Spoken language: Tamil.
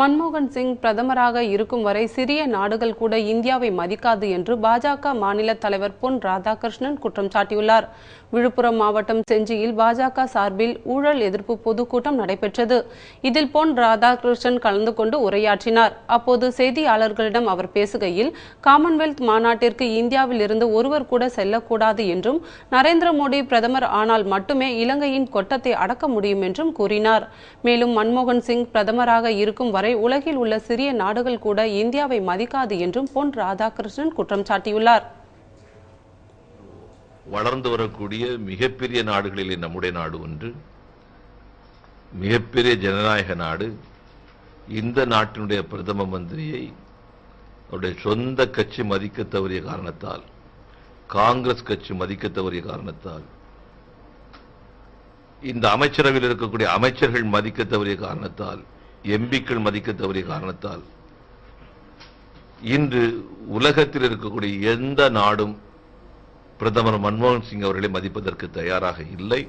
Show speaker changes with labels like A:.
A: மன்மோகன் சிங் பிரதமராக இருக்கும் வரை சிறிய நாடுகள் கூட இந்தியாவை மதிக்காது என்று பாஜக மாநில தலைவர் பொன் ராதாகிருஷ்ணன் குற்றம் சாட்டியுள்ளார். விழுப்புரம் மாவட்டம் செஞ்சியில் பாஜக சார்பில் ஊழல் எதிர்ப்பு பொதுக்கூட்டம் நடைபெற்றது. இதில் பொன் ராதாகிருஷ்ணன் கலந்து கொண்டு உரையாற்றினார். அப்போது செய்தியாளர்களிடம் அவர் பேசுகையில் காமன்வெல்த் மாநாட்டிற்கு இந்தியாவில் இருந்து ஒருவர் கூட செல்லக்கூடாது என்றும் நரேந்திர மோடி பிரதமர் ஆனால் மட்டுமே இலங்கையின் கொட்டத்தை அடக்க முடியும் என்றும் கூறினார். மேலும் மன்மோகன் சிங் பிரதமராக இருக்கும் வரை உலகில் உள்ள சிறிய நாடுகள் கூட இந்தியாவை மதிக்காது என்றும் பொன் ராதாகிருஷ்ணன் குற்றம் சாட்டியுள்ளார்.
B: வளர்ந்து வரக்கூடிய மிகப்பெரிய நாடுகளிலே நம்முடைய நாடு ஒன்று மிகப்பெரிய ஜனநாயக நாடு. இந்த நாட்டினுடைய பிரதம மந்திரியை அவருடைய சொந்த கட்சி மதிக்க தவறிய காரணத்தால் காங்கிரஸ் கட்சி மதிக்க தவறிய காரணத்தால் இந்த அமைச்சரவையில் இருக்கக்கூடிய அமைச்சர்கள் மதிக்க தவறிய காரணத்தால் எம்பிக்கள் மதிக்க தவறிய காரணத்தால் இன்று உலகத்தில் இருக்கக்கூடிய எந்த நாடும் பிரதமர் மன்மோகன் சிங் அவர்களை மதிப்பதற்கு தயாராக இல்லை.